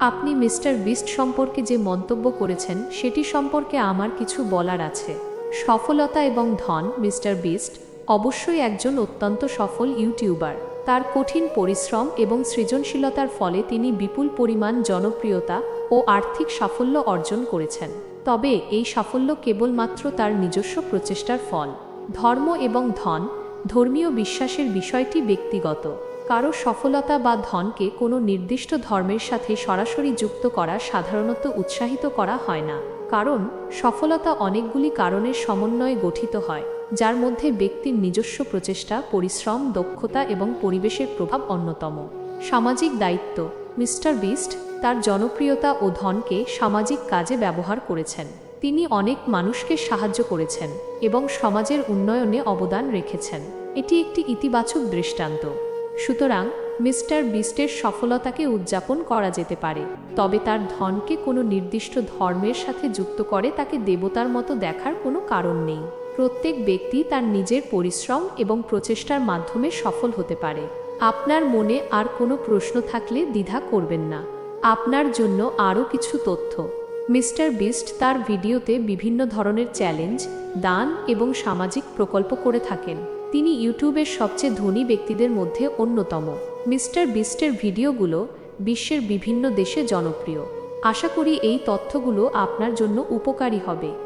আপনি mister beast সম্পর্কে যে মন্তব্য করেছেন, সেটি সম্পর্কে আমার কিছু বলার আছে। সফলতা এবং ধন, মিস্টার বিস্ট, অবশ্যই একজন অত্যন্ত সফল ইউটিউবার। তার কঠিন পরিশ্রম এবং সৃজনশীলতার ফলে তিনি বিপুল পরিমাণ জনপ্রিয়তা ও আর্থিক সাফল্য অর্জন করেছেন। তবে এই সাফল্য কেবলমাত্র তার নিজস্ব প্রচেষ্টার ফল। ধর্ম এবং ধন, ধর্মীয় বিশ্বাসের বিষয়টি ব্যক্তিগত। কারও সফলতা বা ধনকে কোনো নির্দিষ্ট ধর্মের সাথে সরাসরি যুক্ত করা সাধারণত উৎসাহিত করা হয় না। কারণ, সফলতা অনেকগুলি কারণের সমন্বয়ে গঠিত হয়, যার মধ্যে ব্যক্তির নিজস্ব প্রচেষ্টা, পরিশ্রম, দক্ষতা এবং পরিবেশের প্রভাব অন্যতম। সামাজিক দায়িত্ব, মিস্টার বিস্ট, তার জনপ্রিয়তা ও ধনকে সামাজিক কাজে ব্যবহার করেছেন। তিনি অনেক মানুষকে সাহায্য করেছেন এবং সমাজের উন্নয়নে অবদান রেখেছেন। এটি একটি ইতিবাচক দৃষ্টান্ত। সুতরাং মিস্টার বিস্টের সফলতাকে উদযাপন করা যেতে পারে, তবে তার ধনকে কোনো নির্দিষ্ট ধর্মের সাথে যুক্ত করে তাকে দেবতার মতো দেখার কোনো কারণ নেই। প্রত্যেক ব্যক্তি তার নিজের পরিশ্রম এবং প্রচেষ্টার মাধ্যমে সফল হতে পারে। আপনার মনে আর কোনো প্রশ্ন থাকলে দ্বিধা করবেন না। আপনার জন্য আরও কিছু তথ্য। মিস্টার বিস্ট তার ভিডিওতে বিভিন্ন ধরনের চ্যালেঞ্জ, দান এবং সামাজিক প্রকল্প করে থাকেন। তিনি ইউটিউবের সবচেয়ে ধনী ব্যক্তিদের মধ্যে অন্যতম। মিস্টার বিস্টের ভিডিওগুলো বিশ্বের বিভিন্ন দেশে জনপ্রিয়। আশা করি এই তথ্যগুলো আপনার জন্য উপকারী হবে।